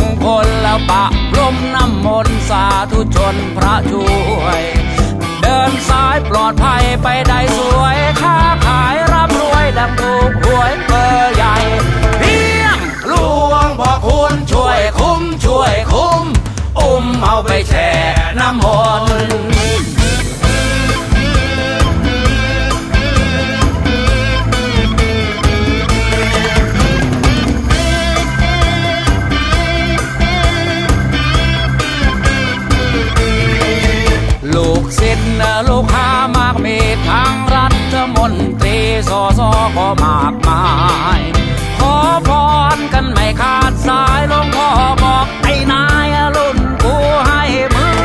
งคลแล้วปะพรมน้ำมนต์สาธุชนพระช่วย เดินสายปลอดภัยไปได้สวยค้าขายร่ำรวยดังถูกหวยเบอร์ใหญ่เพียงหลวงพ่อคุณช่วยคุ้มช่วยคุ้ม อุ้มเอาไปแช่น้ำมน ตรีสอสอก็มากมาย ขอพรกันไม่ขาดสายหลวงพ่อบอกไอ้นายรุ่นกูให้มือ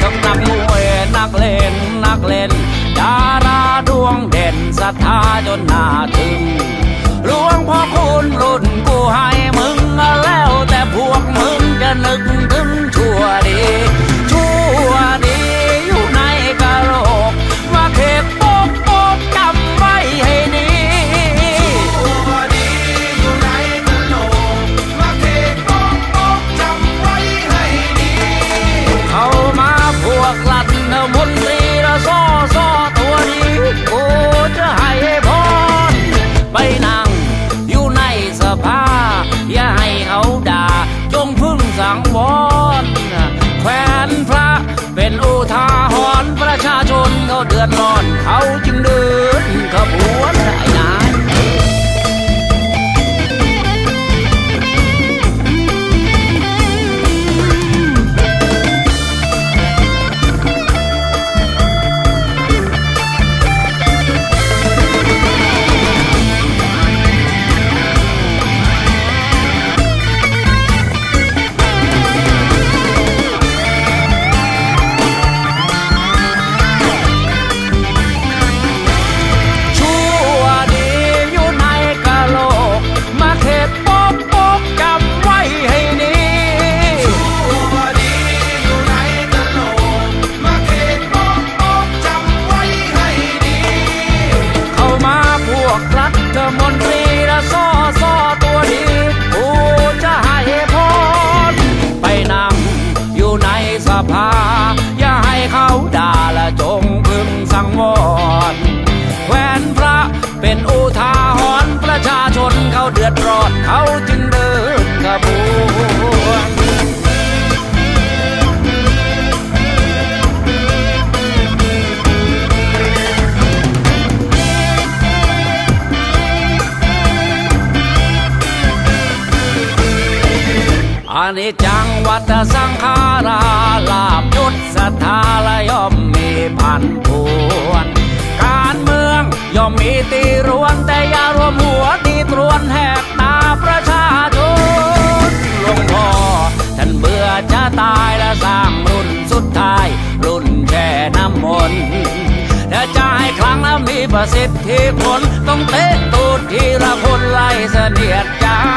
ทั้งนักมวยนักเล่นนักเล่น ดาราดวงเด่นศรัทธาจนหน่าถึงหลวงพ่อคุณรุ่นกูให้มึงแล้วแต่พวกมึงจะนึกถึง งสังวรแขวนพระเป็นอุทาหรณ์ประชาชนเขาเดือดร้อน เขาจึงเดินขบวน รัฐ อานิจังวัฏสังขาราลาบยศสถาลย่อมมีพันพวน การเมืองย่อมมีตีรวนแต่อย่ารวมหัวตีตรวนแหกตาประชาชนหลวงพ่อท่านเบื่อจะตายและสร้างรุ่นสุดท้าย รุ่นแช่น้ำมนต์ถ้าจะให้ครั้งแล้วมีประสิทธิผลต้องเตะตูดทีละคนไล่เสนียดจัง